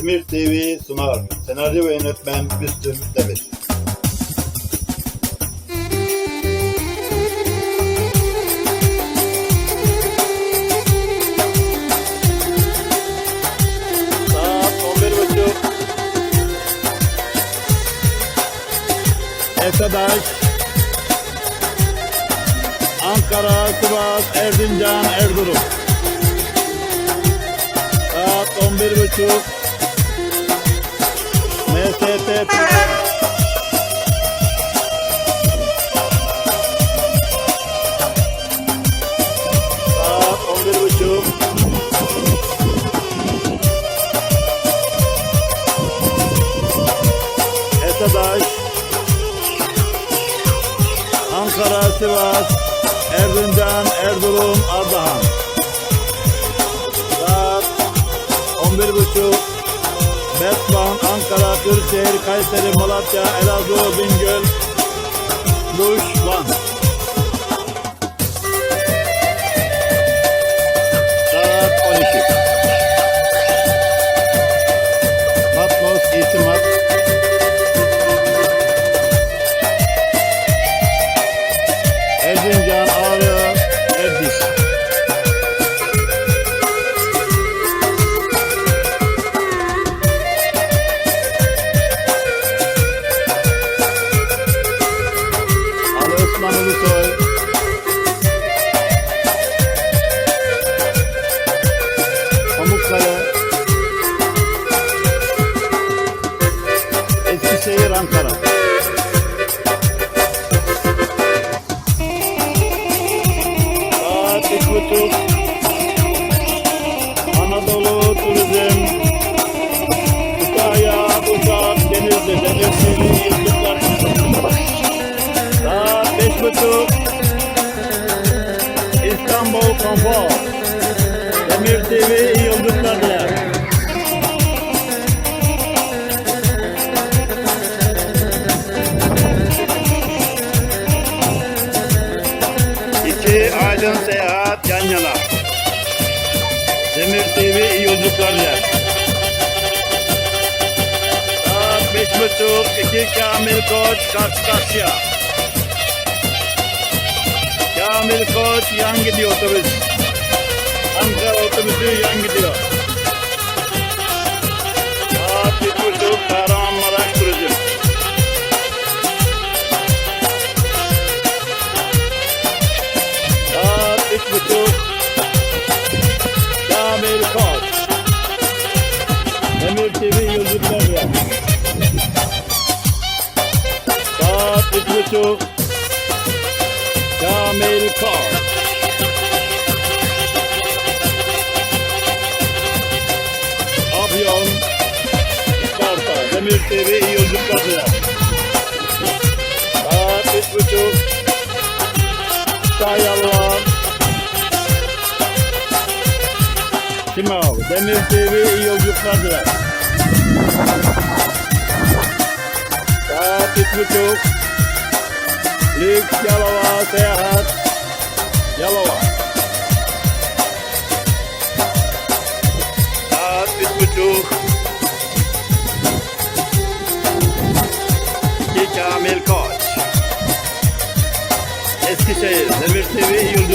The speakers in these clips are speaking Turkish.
Demir TV sunar. Senaryo ve yönetmen Müslüm Demir. Saat 11.30. Esadaş. Ankara, Sivas, Erzincan, Erzurum. Saat 11.30. MST Saat 11.30. Esadaş. Ankara, Sivas, Erzincan, Erzurum, Ardahan. Saat 11.30 Betman, Ankara, Kırşehir, Kayseri, Malatya, Elazığ, Bingöl, Muş, Van. Saat 12. Matmos, İtimat. Erzincan, Ağrı, Ankara. Anadolu Turizm. Kütahya, Bursa, Denizli, Denizli, Yıldızlar. Saat. İstanbul Konfor. Demir TV İki Aydın Seyahat yan yana. Demir TV iyi yolculuklar diler. Saat beş buçuk. İki Kamil Koç karşı karşıya. Kamil Koç yan gidiyor otobüs. Ankara otobüsü yan gidiyor. Buçuk Kamil Koç. Afyon, Isparta, Demir TV iyi yolculuklar. Saat üç buçuk. Sayalılar. Kim abi? Demir TV iyi yolculuklar diler. Saat üç buçuk. Lüks Yalova Seyahat. Yalova. Saat üç buçuk. İki Kamil Koç. Eskişehir, Demir TV iyi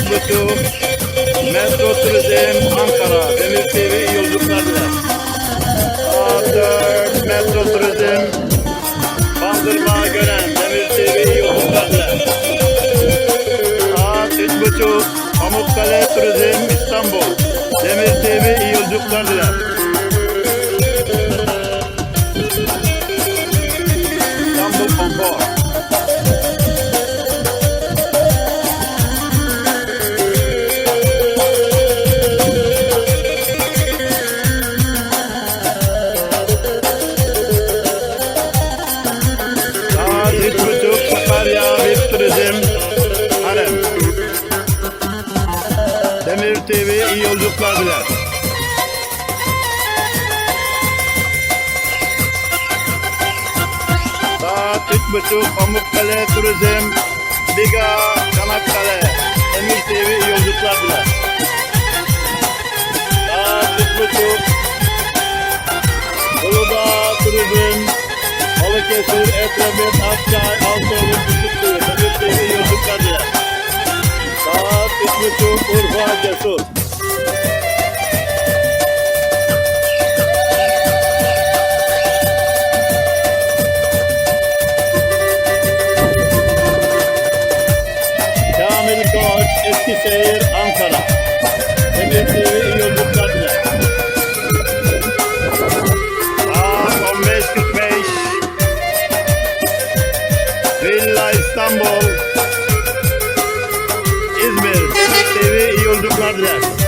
Buçuk. Metro Turizm Ankara, Demir TV yolculuklar diler. Saat dört. Metro Turizm Bandırma Gören, Demir TV yolculuklar diler. Saat üç buçuk. Pamukkale Turizm İstanbul, Demir TV yolculuklar diler. Demir TV'ye iyi yolculuklar diler. Saat üç buçuk Pamukkale Turizm Biga Çanakkale Demir TV iyi yolculuklar diler. Saat üç buçuk Uludağ Turizm Balıkesir, Etrebet, Akçay, Altıoğlu, Küçükköy, Demir TV iyi yolculuklar diler. Saat üç buçuk Urfa Cesur. Just love it.